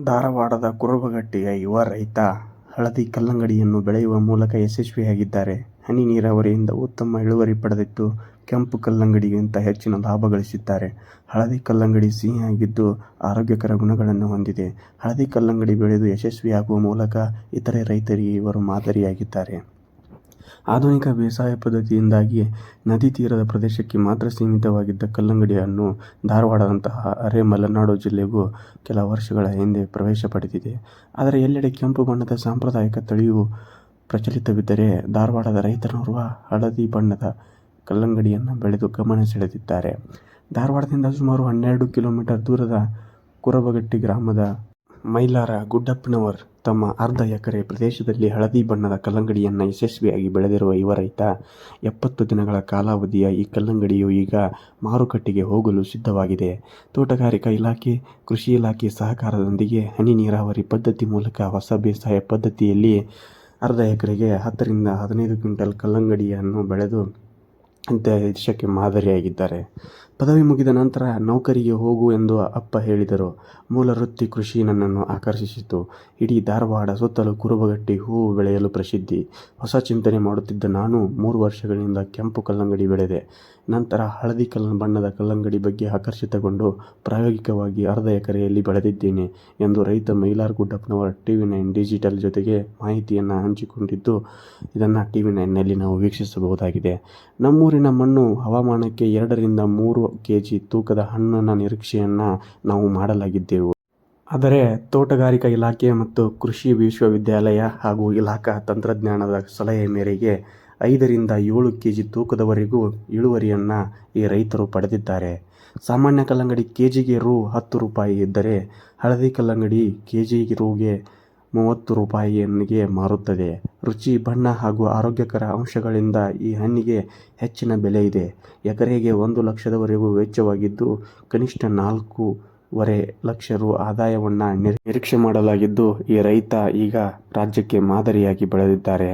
ಧಾರವಾಡದ ಕುರುಬಗಟ್ಟಿಯ ಯುವ ರೈತ ಹಳದಿ ಕಲ್ಲಂಗಡಿಯನ್ನು ಬೆಳೆಯುವ ಮೂಲಕ ಯಶಸ್ವಿಯಾಗಿದ್ದಾರೆ. ಹನಿ ನೀರಾವರಿಯಿಂದ ಉತ್ತಮ ಇಳುವರಿ ಪಡೆದಿದ್ದು, ಕೆಂಪು ಕಲ್ಲಂಗಡಿಗಿಂತ ಹೆಚ್ಚಿನ ಲಾಭ ಗಳಿಸಿದ್ದಾರೆ. ಹಳದಿ ಕಲ್ಲಂಗಡಿ ಸಿಹಿಯಾಗಿದ್ದು, ಆರೋಗ್ಯಕರ ಗುಣಗಳನ್ನು ಹೊಂದಿದೆ. ಹಳದಿ ಕಲ್ಲಂಗಡಿ ಬೆಳೆದು ಯಶಸ್ವಿಯಾಗುವ ಮೂಲಕ ಇತರೆ ರೈತರಿಗೆ ಇವರು ಮಾದರಿಯಾಗಿದ್ದಾರೆ. ಆಧುನಿಕ ಬೇಸಾಯ ಪದ್ಧತಿಯಿಂದಾಗಿ ನದಿ ತೀರದ ಪ್ರದೇಶಕ್ಕೆ ಮಾತ್ರ ಸೀಮಿತವಾಗಿದ್ದ ಕಲ್ಲಂಗಡಿ ಹಣ್ಣು ಧಾರವಾಡದಂತಹ ಅರೆ ಮಲೆನಾಡು ಜಿಲ್ಲೆಗೂ ಕೆಲ ವರ್ಷಗಳ ಹಿಂದೆ ಪ್ರವೇಶ ಪಡೆದಿದೆ. ಆದರೆ ಎಲ್ಲೆಡೆ ಕೆಂಪು ಬಣ್ಣದ ಸಾಂಪ್ರದಾಯಿಕ ತಳಿಯು ಪ್ರಚಲಿತವಿದ್ದರೆ, ಧಾರವಾಡದ ರೈತನೋರ್ವ ಹಳದಿ ಬಣ್ಣದ ಕಲ್ಲಂಗಡಿಯನ್ನು ಬೆಳೆದು ಗಮನ ಸೆಳೆದಿದ್ದಾರೆ. ಧಾರವಾಡದಿಂದ ಸುಮಾರು ಹನ್ನೆರಡು ಕಿಲೋಮೀಟರ್ ದೂರದ ಕುರಬಗಟ್ಟಿ ಗ್ರಾಮದ ಮೈಲಾರ ಗುಡ್ಡಪ್ಪನವರ್ ತಮ್ಮ ಅರ್ಧ ಎಕರೆ ಪ್ರದೇಶದಲ್ಲಿ ಹಳದಿ ಬಣ್ಣದ ಕಲ್ಲಂಗಡಿಯನ್ನು ಯಶಸ್ವಿಯಾಗಿ ಬೆಳೆದಿರುವ ಯುವ ರೈತ, ಎಪ್ಪತ್ತು ದಿನಗಳ ಕಾಲಾವಧಿಯ ಈ ಕಲ್ಲಂಗಡಿಯು ಈಗ ಮಾರುಕಟ್ಟೆಗೆ ಹೋಗಲು ಸಿದ್ಧವಾಗಿದೆ. ತೋಟಗಾರಿಕಾ ಇಲಾಖೆ, ಕೃಷಿ ಇಲಾಖೆ ಸಹಕಾರದೊಂದಿಗೆ ಹನಿ ನೀರಾವರಿ ಪದ್ಧತಿ ಮೂಲಕ ಹೊಸ ಬೇಸಾಯ ಪದ್ಧತಿಯಲ್ಲಿ ಅರ್ಧ ಎಕರೆಗೆ ಹತ್ತರಿಂದ ಹದಿನೈದು ಕ್ವಿಂಟಲ್ ಕಲ್ಲಂಗಡಿಯನ್ನು ಬೆಳೆದು ದೇಶಕ್ಕೆ ಮಾದರಿಯಾಗಿದ್ದಾರೆ. ಪದವಿ ಮುಗಿದ ನಂತರ ನೌಕರಿಗೆ ಹೋಗು ಎಂದು ಅಪ್ಪ ಹೇಳಿದರು ಮೂಲ ವೃತ್ತಿ ಕೃಷಿ ನನ್ನನ್ನು ಆಕರ್ಷಿಸಿತು. ಇಡೀ ಧಾರವಾಡ ಸುತ್ತಲೂ ಕುರುಬಗಟ್ಟಿ ಹೂವು ಬೆಳೆಯಲು ಪ್ರಸಿದ್ಧಿ. ಹೊಸ ಚಿಂತನೆ ಮಾಡುತ್ತಿದ್ದ ನಾನು ಮೂರು ವರ್ಷಗಳಿಂದ ಕೆಂಪು ಕಲ್ಲಂಗಡಿ ಬೆಳೆದೆ. ನಂತರ ಹಳದಿ ಬಣ್ಣದ ಕಲ್ಲಂಗಡಿ ಬಗ್ಗೆ ಆಕರ್ಷಿತಗೊಂಡು ಪ್ರಾಯೋಗಿಕವಾಗಿ ಅರ್ಧ ಎಕರೆಯಲ್ಲಿ ಬೆಳೆದಿದ್ದೇನೆ ಎಂದು ರೈತ ಮೈಲಾರ್ ಗುಡ್ಡಪ್ಪನವರ ಟಿವಿ ನೈನ್ ಡಿಜಿಟಲ್ ಜೊತೆಗೆ ಮಾಹಿತಿಯನ್ನು ಹಂಚಿಕೊಂಡಿದ್ದು, ಇದನ್ನು ಟಿವಿ ನೈನ್ನಲ್ಲಿ ನಾವು ವೀಕ್ಷಿಸಬಹುದಾಗಿದೆ. ನಮ್ಮೂರಿನ ಮಣ್ಣು ಹವಾಮಾನಕ್ಕೆ ಎರಡರಿಂದ ಮೂರು ಕೆಜಿ ತೂಕದ ಹಣ್ಣಿನ ನಿರೀಕ್ಷೆಯನ್ನು ನಾವು ಮಾಡಲಾಗಿದ್ದೆವು. ಆದರೆ ತೋಟಗಾರಿಕಾ ಇಲಾಖೆ ಮತ್ತು ಕೃಷಿ ವಿಶ್ವವಿದ್ಯಾಲಯ ಹಾಗೂ ಇಲಾಖಾ ತಂತ್ರಜ್ಞಾನದ ಸಲಹೆ ಮೇರೆಗೆ ಐದರಿಂದ ಏಳು ಕೆಜಿ ತೂಕದವರೆಗೂ ಇಳುವರಿಯನ್ನು ಈ ರೈತರು ಪಡೆದಿದ್ದಾರೆ. ಸಾಮಾನ್ಯ ಕಲ್ಲಂಗಡಿ ಕೆಜಿಗೆ ರೂ. ಹತ್ತು ರೂಪಾಯಿ ಇದ್ದರೆ, ಹಳದಿ ಕಲ್ಲಂಗಡಿ ಕೆಜಿಗೆ ರೂ. ಮೂವತ್ತು ರೂಪಾಯಿಗೆ ಮಾರುತ್ತದೆ. ರುಚಿ, ಬಣ್ಣ ಹಾಗೂ ಆರೋಗ್ಯಕರ ಅಂಶಗಳಿಂದ ಈ ಹಣ್ಣಿಗೆ ಹೆಚ್ಚಿನ ಬೆಲೆ ಇದೆ. ಎಕರೆಗೆ ಒಂದು ಲಕ್ಷದವರೆಗೂ ವೆಚ್ಚವಾಗಿದ್ದು, ಕನಿಷ್ಠ ನಾಲ್ಕೂವರೆ ಲಕ್ಷ ರೂ. ಆದಾಯವನ್ನ ನಿರೀಕ್ಷೆ ಮಾಡಲಾಗಿದ್ದು, ಈ ರೈತ ಈಗ ರಾಜ್ಯಕ್ಕೆ ಮಾದರಿಯಾಗಿ ಬೆಳೆದಿದ್ದಾರೆ.